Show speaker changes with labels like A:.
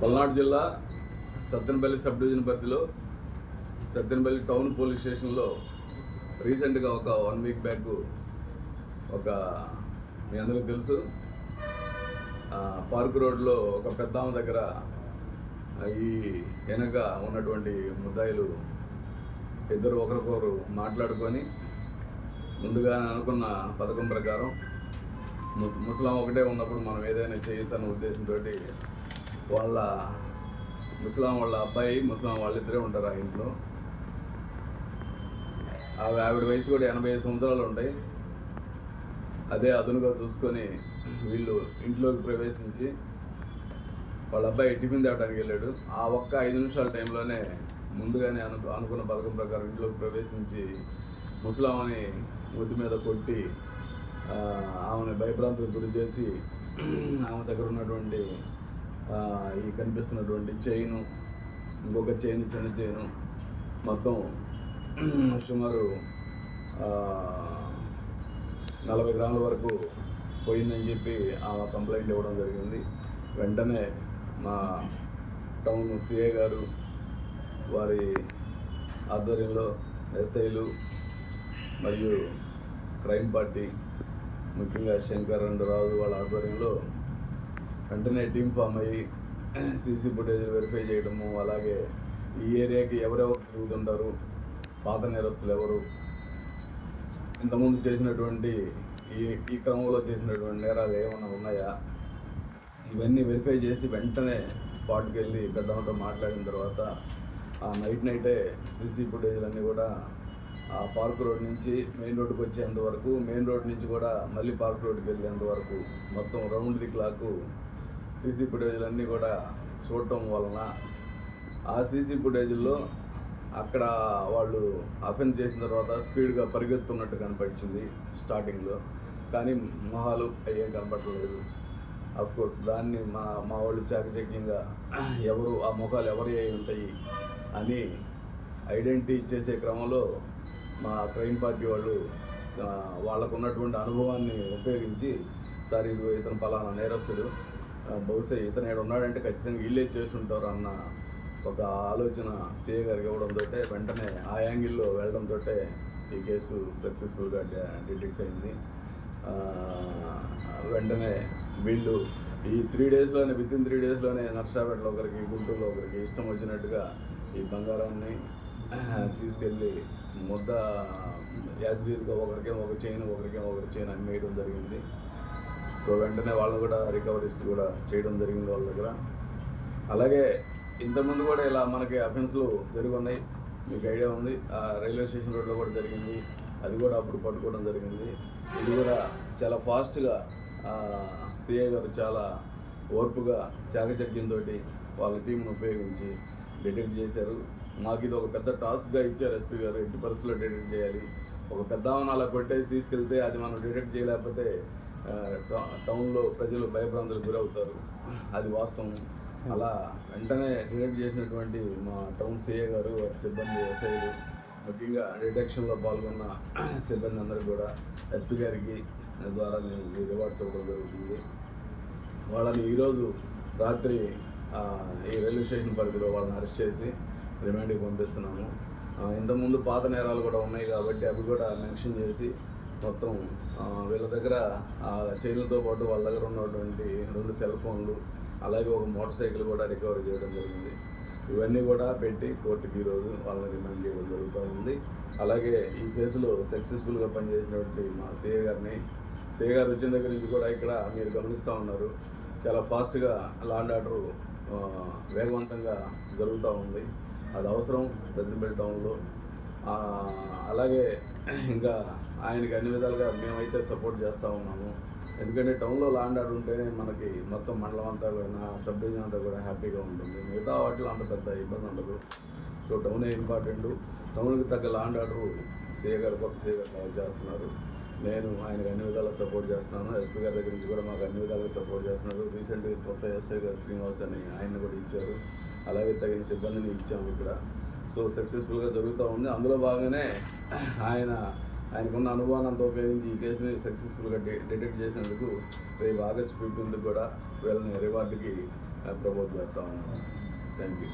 A: పల్నాడు జిల్లా Sattenapalli sub division పరిధిలో Sattenapalli town police స్టేషన్లో రీసెంట్గా ఒక వన్ వీక్ బ్యాక్ ఒక మీ అందరికీ తెలుసు. పార్క్ రోడ్లో ఒక పెద్ద ఆమె దగ్గర ఈ వెనక ఉన్నటువంటి ముద్దాయిలు ఇద్దరు ఒకరికొకరు మాట్లాడుకొని ముందుగా అనుకున్న పథకం ప్రకారం ముస్లాం ముసలాం ఒకటే ఉన్నప్పుడు మనం ఏదైనా చేయొచ్చన్న ఉద్దేశంతో వాళ్ళ ముసలాం వాళ్ళ అబ్బాయి ముసలాం వాళ్ళిద్దరే ఉంటారు ఆ ఇంట్లో. ఆవి- ఆవిడ వయసు కూడా ఎనభై ఐదు సంవత్సరాలు ఉంటాయి. అదే అదునుగా చూసుకొని వీళ్ళు ఇంట్లోకి ప్రవేశించి వాళ్ళ అబ్బాయి టిఫిన్ తేవడానికి వెళ్ళాడు. ఆ ఒక్క ఐదు నిమిషాల టైంలోనే ముందుగానే అను అనుకున్న పథకం ప్రకారం ఇంట్లోకి ప్రవేశించి ముసలామని ఒడ్డు మీద కొట్టి ఆమెను భయభ్రాంతులకు గురి చేసి ఆమె దగ్గర ఉన్నటువంటి ఈ కనిపిస్తున్నటువంటి చైను ఇంకొక చైన్ చిన్న చైను మొత్తం సుమారు నలభై గ్రాముల వరకు పోయిందని చెప్పి ఆ కంప్లైంట్ ఇవ్వడం జరిగింది. వెంటనే మా టౌన్ సిఏ గారు వారి ఆధ్వర్యంలో ఎస్ఐలు మరియు క్రైమ్ పార్టీ ముఖ్యంగా శంకర్ రెండు రాజు వాళ్ళ ఆధ్వర్యంలో వెంటనే టీం ఫామ్ అయ్యి సీసీ ఫుటేజ్ వెరిఫై చేయడము అలాగే ఈ ఏరియాకి ఎవరెవరు తిరుగుతుంటారు పాత నేరస్తులు ఎవరు? ఇంతకుముందు చేసినటువంటి ఈ ఈ క్రమంలో చేసినటువంటి నేరాలు ఏమైనా ఉన్నాయా? ఇవన్నీ వెరిఫై చేసి వెంటనే స్పాట్కి వెళ్ళి పెద్దమ్మతో మాట్లాడిన తర్వాత ఆ నైట్ నైటే సీసీ ఫుటేజ్లన్నీ కూడా ఆ పార్క్ రోడ్ నుంచి మెయిన్ రోడ్కి వచ్చేంత వరకు మెయిన్ రోడ్ నుంచి కూడా మళ్ళీ పార్క్ రోడ్కి వెళ్ళేంత వరకు మొత్తం రౌండ్ ది క్లాక్ సీసీ ఫుటేజ్లన్నీ కూడా చూడటం వలన ఆ సీసీ ఫుటేజ్లో అక్కడ వాళ్ళు అఫెన్స్ చేసిన తర్వాత స్పీడ్గా పరిగెత్తున్నట్టు కనపడింది స్టార్టింగ్లో. కానీ మొహాలు అయ్యేం కనపడలేదు. కోర్స్ దాన్ని మా మా వాళ్ళు చాకచక్యంగా ఎవరు ఆ ముఖాలు ఎవరి అయి ఉంటాయి అని ఐడెంటిటీ చేసే క్రమంలో మా క్రైమ్ పార్టీ వాళ్ళు వాళ్ళకున్నటువంటి వాళ్ళకు ఉన్నటువంటి అనుభవాన్ని ఉపయోగించి సార్ ఇది ఇతను పలానా నేరస్తుడు. బహుశా ఇతను ఇక్కడ ఉన్నాడంటే ఖచ్చితంగా వీళ్ళే ఉంటారు అన్న ఒక ఆలోచన సీఏ గారికి ఇవ్వడంతో వెంటనే ఆ యాంగిల్లో వెళ్ళడంతో ఈ కేసు సక్సెస్ఫుల్గా డిటెక్ట్ అయింది. వెంటనే వీళ్ళు ఈ త్రీ డేస్లోనే విత్ ఇన్ త్రీ డేస్లోనే నర్సాపేటలో ఒకరికి గుంటూరులో ఒకరికి ఇష్టం వచ్చినట్టుగా ఈ బంగారాన్ని తీసుకెళ్ళి ముద్ద యాజ్రీస్గా ఒకరికేమో ఒక చైన్ ఒకరికేమో ఒకరి చైన్ అమ్మేయడం జరిగింది. సో వెంటనే వాళ్ళు కూడా రికవరీస్ కూడా చేయడం జరిగింది వాళ్ళ దగ్గర. అలాగే ఇంతకుముందు కూడా ఇలా మనకి అఫెన్స్లు జరిగి ఉన్నాయి మీకు ఐడియా ఉంది. ఆ రైల్వే స్టేషన్ రోడ్లో కూడా జరిగింది. అది కూడా అప్పుడు పట్టుకోవడం జరిగింది. ఇది కూడా చాలా ఫాస్ట్గా సిఐ గారు చాలా ఓర్పుగా చాకచక్యంతో వాళ్ళ టీంను ఉపయోగించి డిటెక్ట్ చేశారు. మాకు ఇది ఒక పెద్ద టాస్క్గా ఇచ్చారు ఎస్పీ గారు. ఎట్టి పరిస్థితుల్లో డిటెక్ట్ చేయాలి. ఒక పెద్ద ఆమెను అలా కొట్టేసి తీసుకెళ్తే అది మనం డిటెక్ట్ చేయలేకపోతే టౌన్లో ప్రజలు భయభ్రాంతులకు గురవుతారు. అది వాస్తవం. అలా వెంటనే డిటెక్ట్ చేసినటువంటి మా టౌన్ సిఏ గారు సిబ్బంది ఎస్ఐలు ముఖ్యంగా డిటెక్షన్లో పాల్గొన్న సిబ్బంది అందరూ కూడా ఎస్పీ గారికి ద్వారా నేను రివార్డ్స్ ఇవ్వడం జరుగుతుంది. వాళ్ళని ఈరోజు రాత్రి ఈ రైల్వే స్టేషన్ పరిధిలో వాళ్ళని అరెస్ట్ చేసి రిమాండ్కి పంపిస్తున్నాము. ఇంతకుముందు పాత నేరాలు కూడా ఉన్నాయి కాబట్టి అవి కూడా మెన్షన్ చేసి మొత్తం వీళ్ళ దగ్గర చైన్లతో పాటు వాళ్ళ దగ్గర ఉన్నటువంటి రెండు సెల్ ఫోన్లు అలాగే ఒక మోటార్ సైకిల్ కూడా రికవరీ చేయడం జరిగింది. ఇవన్నీ కూడా పెట్టి కోర్టుకి ఈరోజు వాళ్ళని రిమాండ్ చేయడం జరుగుతూ ఉంది. అలాగే ఈ కేసులో సక్సెస్ఫుల్గా పనిచేసినటువంటి మా సీఏ గారిని సీఏ గారు వచ్చిన దగ్గర నుంచి కూడా ఇక్కడ మీరు గమనిస్తూ ఉన్నారు. చాలా ఫాస్ట్గా లాండ్ ఆర్డర్ వేగవంతంగా జరుగుతూ ఉంది. అది అవసరం సజ్జనపల్లి టౌన్లో. అలాగే ఇంకా ఆయనకి అన్ని విధాలుగా మేమైతే సపోర్ట్ చేస్తూ ఉన్నాము. ఎందుకంటే టౌన్లో లాండ్ ఆర్డర్ ఉంటేనే మనకి మొత్తం మండలం అంతా కూడా సబ్ డివిజన్ అంతా కూడా హ్యాపీగా ఉంటుంది. మిగతా వాటిలో అంత పెద్ద ఇబ్బంది ఉండదు. సో టౌనే ఇంపార్టెంట్ టౌన్కి తగ్గ లాండ్ ఆర్డర్ సీఏ గారు కొత్త సీఏ గారు చేస్తున్నారు. నేను ఆయనకు అన్ని విధాలుగా సపోర్ట్ చేస్తున్నాను. ఎస్పీ గారి దగ్గర నుంచి కూడా మాకు అన్ని విధాలుగా సపోర్ట్ చేస్తున్నారు. రీసెంట్గా కొత్త ఎస్ఐ గారు శ్రీనివాస్ అని ఆయన కూడా ఇచ్చారు. అలాగే తగిన సిబ్బందిని ఇచ్చాము ఇక్కడ. సో సక్సెస్ఫుల్గా జరుగుతూ ఉంది. అందులో భాగంగానే ఆయన ఆయనకున్న అనుభవానంతా ఉపయోగించి ఈ కేసుని సక్సెస్ఫుల్గా డిటెక్ట్ చేసినందుకు రేపు ఆగస్టు ఫిఫ్టీన్త్ కూడా వీళ్ళని రివార్డుకి ప్రమోట్ చేస్తా ఉన్నాను థ్యాంక్ యూ